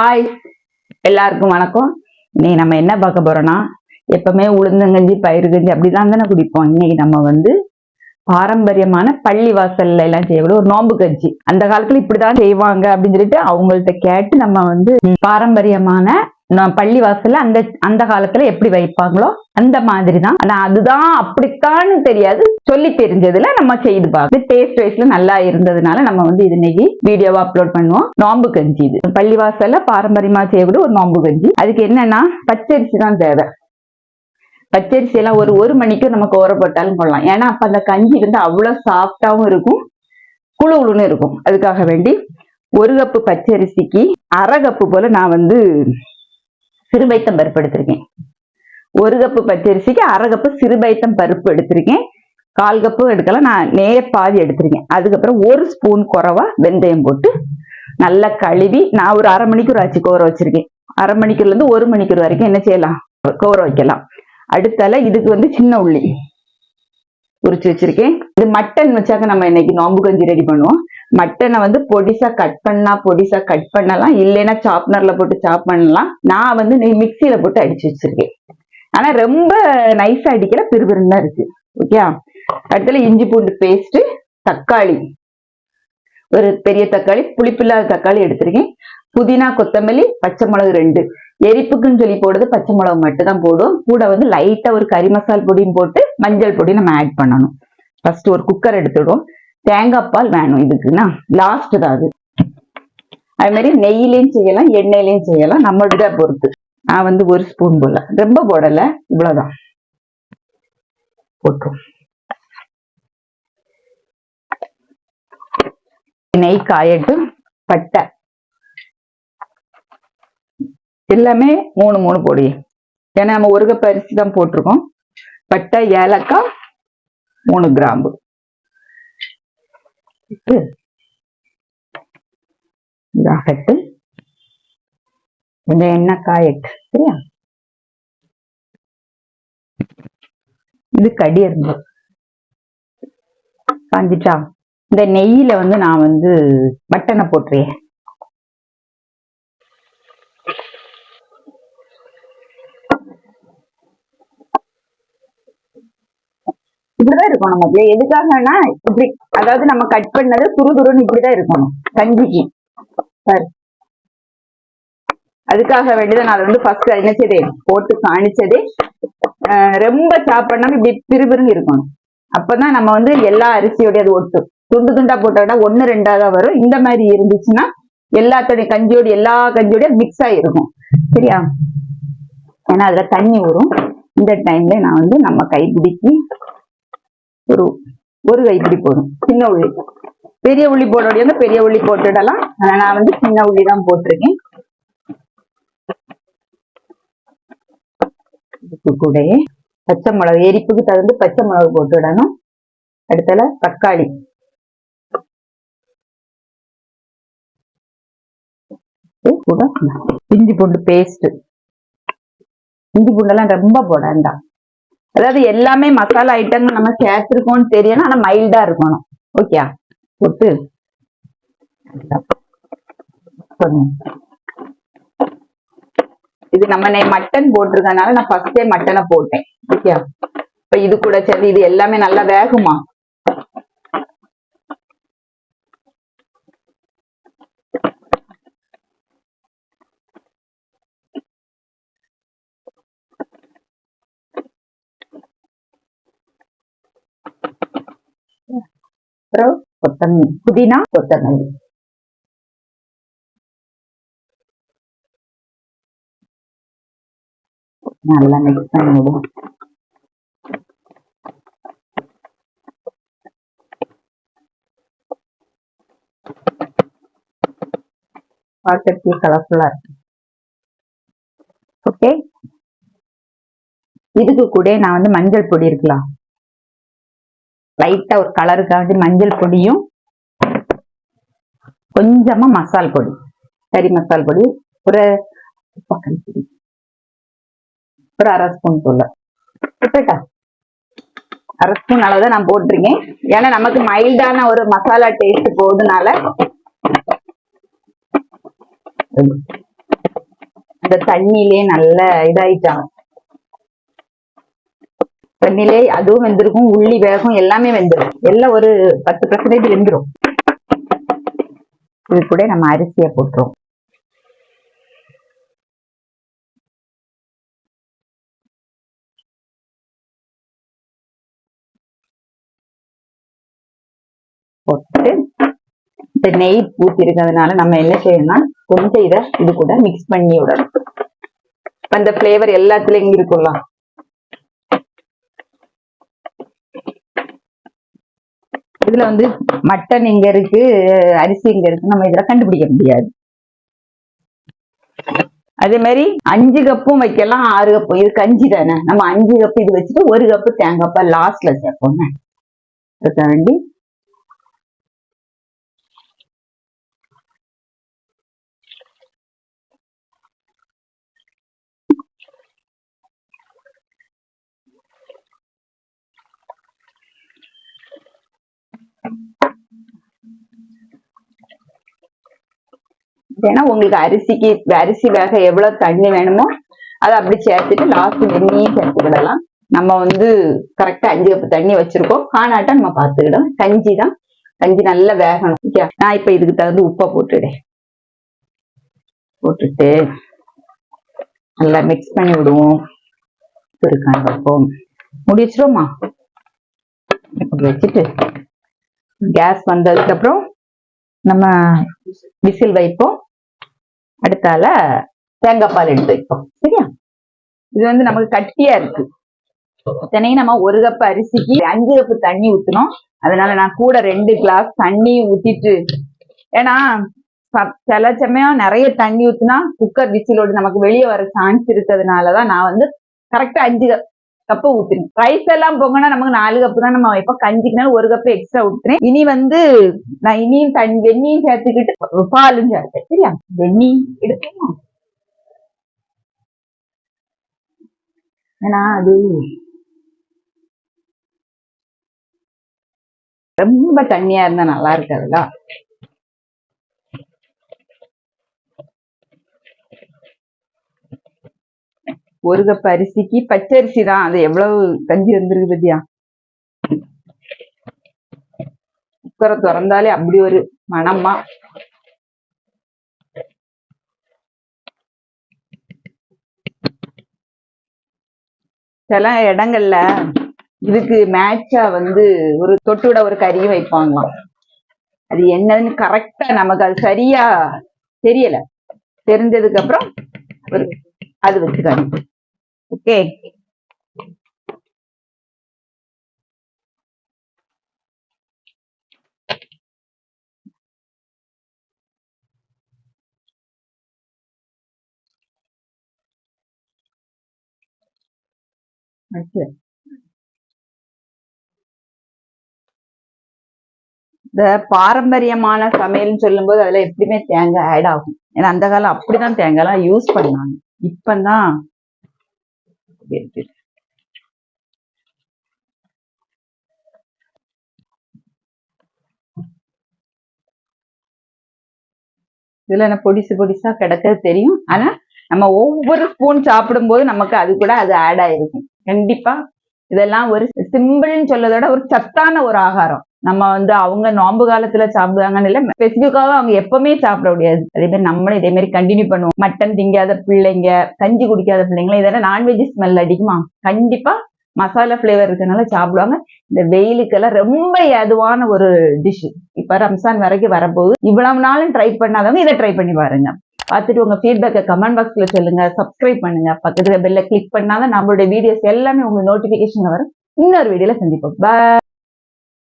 Hi எல்லாருக்கும் வணக்கம். இன்னைக்கு நம்ம என்ன பார்க்க போறோம்னா எப்பவுமே உளுந்தங்கஞ்சி பயிறு கஞ்சி அப்படிதான் தானே குடிப்போம். இன்னைக்கு நம்ம வந்து பாரம்பரியமான பள்ளி வாசல்ல எல்லாம் செய்யக்கூடிய ஒரு நோம்பு கஞ்சி. அந்த காலத்துல இப்படிதான் செய்வாங்க அப்படின்னு சொல்லிட்டு அவங்கள்ட்ட கேட்டு நம்ம வந்து பாரம்பரியமான பள்ளி வாசல்ல அந்த அந்த காலத்துல எப்படி வைப்பாங்களோ அந்த மாதிரி தான் ஆனா அதுதான் அப்படித்தான் தெரியாது. சொல்லி தெரிஞ்சதுல நம்ம செய்து பார்த்து டேஸ்ட் வைஸ்ல நல்லா இருந்ததுனால நம்ம வந்து இது இன்னைக்கு வீடியோவா அப்லோட் பண்ணுவோம். நோம்பு கஞ்சி இது. பள்ளி வாசல்ல பாரம்பரியமா செய்யக்கூடிய ஒரு நோம்பு கஞ்சி. அதுக்கு என்னன்னா பச்சரிசி தான் தேவை. பச்சரிசி எல்லாம் ஒரு ஒரு மணிக்கு நமக்கு ஊற போட்டாலும் போடலாம். ஏன்னா அப்ப அந்த கஞ்சி வந்து அவ்வளவு சாஃப்டாவும் இருக்கும். குழு குழுன்னு இருக்கும். அதுக்காக வேண்டி ஒரு கப்பு பச்சரிசிக்கு அரை கப்பு போல நான் வந்து சிறுபைத்தம் பருப்பு எடுத்திருக்கேன். ஒரு கப்பு பச்சரிசிக்கு அரை கப்பு சிறுபைத்தம் பருப்பு எடுத்திருக்கேன். கால் கப்பு எடுக்கலாம். நான் நேர பாதி எடுத்திருக்கேன். அதுக்கப்புறம் ஒரு ஸ்பூன் குறவா வெந்தயம் போட்டு நல்லா கழுவி நான் ஒரு அரை மணிக்கூர் ஆச்சு கோர வச்சிருக்கேன். அரை மணிக்கூர்ல இருந்து ஒரு மணிக்கூர் வரைக்கும் என்ன செய்யலாம்? கோர வைக்கலாம். அடுத்தால இதுக்கு வந்து சின்ன உள்ளி. உரிச்சு வச்சிருக்கேன். இது மட்டன் வச்சாக்க நம்ம இன்னைக்கு நோம்பு கஞ்சி ரெடி பண்ணுவோம். மட்டனை வந்து பொடிசா கட் பண்ணா பொடிசா கட் பண்ணலாம். இல்லைன்னா சாப்னர்ல போட்டு சாப் பண்ணலாம். நான் வந்து மிக்சியில போட்டு அடிச்சு வச்சிருக்கேன். ஆனா ரொம்ப நைஸா அடிக்கிற பிறுபிறுன்னு தான் இருக்கு. ஓகே அடுத்தல இஞ்சி பூண்டு பேஸ்ட் தக்காளி. ஒரு பெரிய தக்காளி புளிப்பில்லாத தக்காளி எடுத்திருக்கேன். புதினா கொத்தமல்லி பச்சை மிளகு ரெண்டு. எரிப்புக்குன்னு சொல்லி போடுறது பச்சை மிளகு மட்டும் தான் போடும். கூட வந்து லைட்டா ஒரு கறி மசால் பொடியும் போட்டு மஞ்சள் பொடி நம்ம ஆட் பண்ணணும். ஃபர்ஸ்ட் ஒரு குக்கர் எடுத்துடுவோம். தேங்காய் பால் வேணும் இதுக்குன்னா. லாஸ்ட் தான் அது. அது மாதிரி நெய்யிலையும் செய்யலாம் எண்ணெயிலையும் செய்யலாம். நம்மளோட பொறுத்து. நான் வந்து ஒரு ஸ்பூன் போல. ரொம்ப போடல இவ்வளவுதான். போட்டுரும். நெய் காயட்டும் பட்டை. எல்லாமே மூணு மூணு பொடி. ஏன்னா நம்ம ஒரு கப் அரிசி தான் போட்டிருக்கோம். பட்டை ஏலக்காய் மூணு கிராம்பு. இதாகட்டு இந்த எண்ணெய் காயட்டு சரியா இது கடி இருந்து காஞ்சிட்டா? இந்த நெய்யில வந்து நான் வந்து மட்டனை போட்டுறேன் இப்படிதான் இருக்கணும் நமக்கு எதுக்காகனா இப்படி அதாவது நம்ம கட் பண்ணது துருதுருன்னு இப்படிதான் இருக்கணும். கஞ்சிக்கு. அதுக்காக வேண்டிதான் நான் வந்து ஃபர்ஸ்ட் என்ன போட்டு காணிச்சதே ரொம்ப சாப்பிடணும் இப்படி பிறுபிறுன்னு இருக்கணும். அப்பதான் நம்ம வந்து எல்லா அரிசியோடய அது ஒட்டும். துண்டு துண்டா போட்டோம்னா ஒன்னு ரெண்டா தான் வரும். இந்த மாதிரி இருந்துச்சுன்னா எல்லாத்தோடைய கஞ்சியோட எல்லா கஞ்சியோட மிக்ஸ் ஆகிருக்கும் சரியா? ஏன்னா அதுல தண்ணி வரும் இந்த டைம்ல நான் வந்து நம்ம கைப்பிடிக்கு ஒரு ஒரு கைப்பிடி போதும். சின்ன உள்ளி. பெரிய உள்ளி போட பெரிய உள்ளி போட்டுடலாம்? ஆனா நான் வந்து சின்ன உள்ளி தான் போட்டிருக்கேன். இதுக்கு கூட பச்சை மிளகு எரிப்புக்கு தகுந்து பச்சை மிளகு போட்டுடணும். அடுத்தல தக்காளி. கூட இஞ்சி பூண்டு பேஸ்ட் இஞ்சி பூண்டெல்லாம் ரொம்ப போட வேண்டாம் அதாவது எல்லாமே மசாலா ஐட்டம் நம்ம சேர்த்திருக்கோம்னு தெரியணும் ஆனா மைல்டா இருக்கணும். ஓகே போட்டு இது நம்ம மட்டன் போட்டிருக்கனால நான் ஃபர்ஸ்டே மட்டனை போட்டேன். ஓகே இப்ப இது கூட சரி இது எல்லாமே நல்லா வேகுமா? அப்புறம் கொத்தம் புதினா கொத்தமல்லி. நல்லா மிக்ஸ் பண்ணிவிடும் பார்க்கறதுக்கு கலர்ஃபுல்லா இருக்கு. ஓகே இதுக்கு கூட நான் வந்து மஞ்சள் பொடி இருக்கலாம். லைட்டா ஒரு கலருக்காண்டி மஞ்சள் பொடியும் கொஞ்சமா மசால் பொடி கறி மசால் பொடி ஒரு ஒரு அரை ஸ்பூன் போல கரெக்டா அரை ஸ்பூன் அளவு தான் நான் போட்டிருக்கேன். ஏன்னா நமக்கு மைல்டான ஒரு மசாலா டேஸ்ட் போகுதுனால இந்த தண்ணியிலே நல்ல இதாயிட்டாங்க. வெண்ணிலை அதுவும் வெந்திருக்கும் உள்ளி வேகம் எல்லாமே வெந்துரும். எல்லாம் ஒரு பத்து பர்சன்டேஜ் வெந்துடும் இது கூட நம்ம அரிசியை போட்டுருவோம். போட்டு இந்த நெய் ஊத்தி இருக்கிறதுனால நம்ம என்ன செய்யணும்னா கொஞ்சம் இதை இது கூட மிக்ஸ் பண்ணி விடணும். அந்த ஃப்ளேவர் எல்லாத்துலயும் இருக்கும்லாம் இதுல வந்து மட்டன் இங்க இருக்கு அரிசி இங்க இருக்கு. நம்ம இதுல கண்டுபிடிக்க முடியாது. அதே மாதிரி அஞ்சு கப்பும் வைக்கலாம் ஆறு கப்பும் இது கஞ்சி தானே? நம்ம அஞ்சு கப்பு இது வச்சுட்டு ஒரு கப்பு தேங்காய் பால் லாஸ்ட்ல சேர்ப்போங்க அதுக்காண்டி வேணா உங்களுக்கு அரிசிக்கு அரிசி வேக எவ்வளவு தண்ணி வேணுமோ அதை அப்படி சேர்த்துட்டு லாஸ்ட் வெந்நியும் சேர்த்துக்கிடலாம். நம்ம வந்து கரெக்டா அஞ்சு கப்பு தண்ணி வச்சிருக்கோம். காணாட்டா நம்ம பார்த்துக்கிடும் கஞ்சி தான். கஞ்சி நல்லா வேகணும். ஓகே நான் இப்ப இதுக்கு தகுந்த உப்பை போட்டுடேன் போட்டுட்டு நல்லா மிக்ஸ் பண்ணி விடுவோம். இருக்காங்க அப்போ முடிச்சிருமா இப்படி வச்சுட்டு கேஸ் வந்ததுக்கு அப்புறம் நம்ம விசில் வைப்போம். அடுத்தால தேங்காய் பால் எடுத்து வைப்போம். சரியா? இது வந்து நமக்கு கட்டியா இருக்கு. இத்தனையும் நம்ம ஒரு கப் அரிசிக்கு அஞ்சு கப்பு தண்ணி ஊத்தணும் அதனால நான் கூட ரெண்டு கிளாஸ் தண்ணி ஊத்திட்டு ஏன்னா ச- சில சமயம் நிறைய தண்ணி ஊத்துனா குக்கர் விசிலோடு நமக்கு வெளியே வர சான்ஸ் இருக்கிறதுனாலதான் நான் வந்து கரெக்டா அஞ்சு கப்பு ஊத்துனேன் ரைஸ் எல்லாம் போங்கன்னா நமக்கு நாலு கப்பு தான் நம்ம வைப்போம். கஞ்சிக்குனாலும் ஒரு கப்பு எக்ஸ்ட்ரா ஊத்துறேன். இனி வந்து நான் இனியும் தண்ணி வெண்ணியும் சேர்த்துக்கிட்டு பாலும் சேர்த்தேன் சரியா? வெண்ணி எடுக்கலாம் ஏன்னா அது ரொம்ப தண்ணியா இருந்தா நல்லா இருக்காதுல்ல ஒரு கப் அரிசிக்கு பச்சரிசி தான். அது எவ்வளவு கஞ்சி வந்திருக்கு பத்தியா? குக்கரை திறந்தாலே அப்படி ஒரு மனமா. சில இடங்கள்ல இதுக்கு மேட்சா வந்து ஒரு தொட்டுவிட ஒரு கறியும் வைப்பாங்களாம். அது என்னன்னு கரெக்டா நமக்கு அது சரியா தெரியல. தெரிஞ்சதுக்கு அப்புறம் ஒரு அது வச்சுக்கணும். ஓகே வச்சு இந்த பாரம்பரியமான சமையல்னு சொல்லும்போது அதுல எப்படியுமே தேங்காய் ஆட் ஆகும். ஏன்னா அந்த காலம் அப்படிதான் தேங்காய்லாம் யூஸ் பண்ணாங்க. இப்பதான் இப்படி இதுல என்ன பொடிசு பொடிசா கிடக்கிறது தெரியும். ஆனா நம்ம ஒவ்வொரு ஸ்பூன் சாப்பிடும்போது நமக்கு அது கூட அது ஆட் ஆயிருக்கும். கண்டிப்பா இதெல்லாம் ஒரு சிம்பிள்னு சொல்லதோட ஒரு சத்தான ஒரு ஆகாரம். நம்ம வந்து அவங்க நோம்பு காலத்துல சாப்பிடுவாங்கன்னு இல்ல ஸ்பெசிபிக்காக அவங்க எப்பவுமே சாப்பிட முடியாது. அதே மாதிரி நம்மளும் இதே மாதிரி கண்டினியூ பண்ணுவோம். மட்டன் திங்காத பிள்ளைங்க கஞ்சி குடிக்காத பிள்ளைங்களும் இதெல்லாம் நான்வெஜ் ஸ்மெல் அடிக்குமா? கண்டிப்பா மசாலா ஃப்ளேவர் இருக்கனால சாப்பிடுவாங்க. இந்த வெயிலுக்கெல்லாம் ரொம்ப ஏதுவான ஒரு டிஷ் இப்ப ரம்சான் வரைக்கும் வரப்போகுது. இவ்வளவு நாளும் ட்ரை பண்ணாதவங்க இதை ட்ரை பண்ணி பாருங்க. பார்த்துட்டு உங்க ஃபீட்பேக்கை கமெண்ட் பாக்ஸ்ல சொல்லுங்க. சப்ஸ்கிரைப் பண்ணுங்க. பக்கத்துல பெல்ல கிளிக் பண்ணாதான் நம்மளுடைய வீடியோஸ் எல்லாமே உங்களுக்கு நோட்டிபிகேஷன் வரும். இன்னொரு வீடியோல சந்திப்போம். பாய்